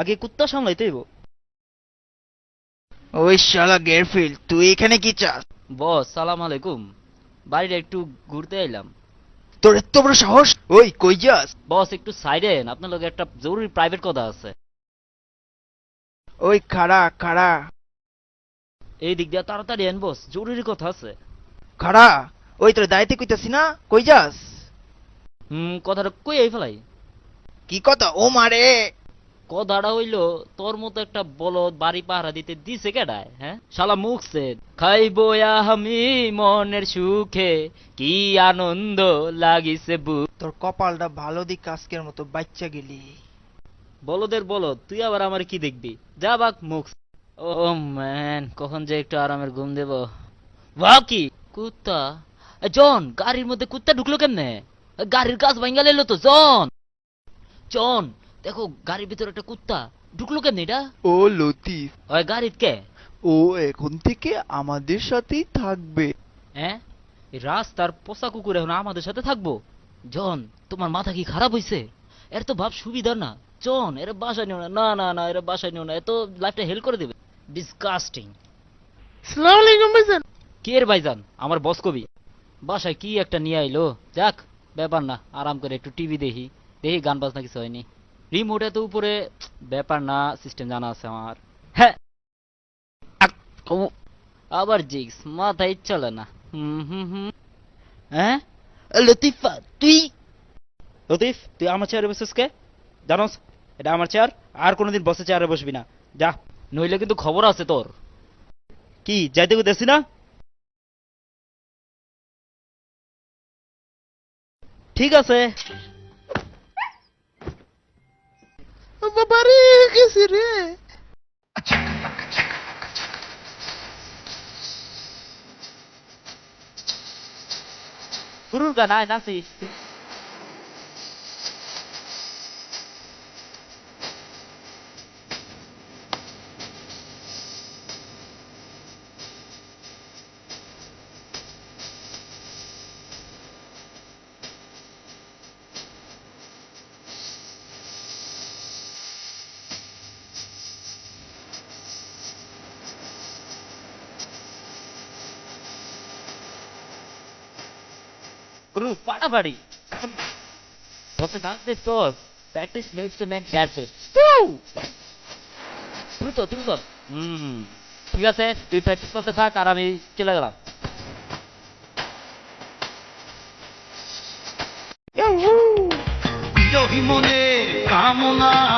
আগে কুত্তা সামলাইতে হইব। ওই শালা গেরফিল তুই এখানে কি চাস? বস সালাম আলাইকুম। বাড়িটা একটু ঘুরতে এলাম তোর এত বড় সাহস? ওই কই যাস? বস একটু সাইডেন আপনার লগে একটা জরুরি প্রাইভেট কথা আছে। ওই খাড়া খাড়া। এই দিক দিয়ে তাড়াতাড়ি এন বস জরুরি কথা আছে। খাড়া? ওই তোর কইতাছি না কই যাস? হুম কথাটা কই এই ফেলাই? কি কথা? ও মারে। কথাটা হইল তোর মতো একটা বলদ বাড়ি পাহারা দিতে দিছে কেডায় হ্যাঁ? শালা খাইবো আমি মনের সুখে কি আনন্দ লাগিছে বুক। তোর কপালটা ভালো দিক আজকের মতো বাচ্চা গেলি। বলদের বলদ তুই আবার আমার কি দেখবি? যা বাক মুখ ও ম্যান কখন যে একটু আরামের ঘুম দেব। বাহ কি কুত্তা। জন গাড়ির মধ্যে কুত্তা ঢুকলো কেমনে? গাড়ির কাজ ভাঙ্গা এলো তো জন। জন দেখো গাড়ির ভিতরে একটা কুত্তা ঢুকলো কেমনে এটা? ও লতিফ। ওই গাড়িত কে? ও এখন থেকে আমাদের সাথেই থাকবে। হ্যাঁ? এই রাস্তার পোষা কুকুর এখন আমাদের সাথে থাকব। জন তোমার মাথা কি খারাপ হইছে? এর তো ভাব সুবিধা না। জন এর বাসায় নিও না। না না না এর বাসায় নিও না। এত লাইফটা হেল করে দেবে। ডিসকাস্টিং সালাম আলাইকুম ভাইজান। কে এর ভাইজান? আমার বস কবি। বাসায় কি একটা নিয়ে আইলো? যাক, ব্যাপার না, আরাম করে একটু টিভি দেখি। দেখি গান বাজনা কিছু হয়নি। রিমোট এত উপরে, ব্যাপার না সিস্টেম জানা আছে আমার। হ্যাঁ। আবার জিক্স মাথায় চলে না। হ্যাঁ? লতিফা, তুই? লতিফ, তুই আমার চেয়ারে বসেছিস কে? জানোস, এটা আমার চেয়ার আর কোনোদিন বসে চেয়ারে বসবি না। যা, নইলে কিন্তু খবর আছে তোর। কি, যাইতে দেখছি না? ঠিক আছে বাবারে গেছি রে শুরুর গান আয় নাচি গুরু ফাটাফাটি বসে নাচতে তোর practice makes the man perfect দ্রুত দ্রুত হুম ঠিক আছে তুই প্র্যাকটিস করতে থাক আর আমি চলে গেলাম জহি মনের কামনায়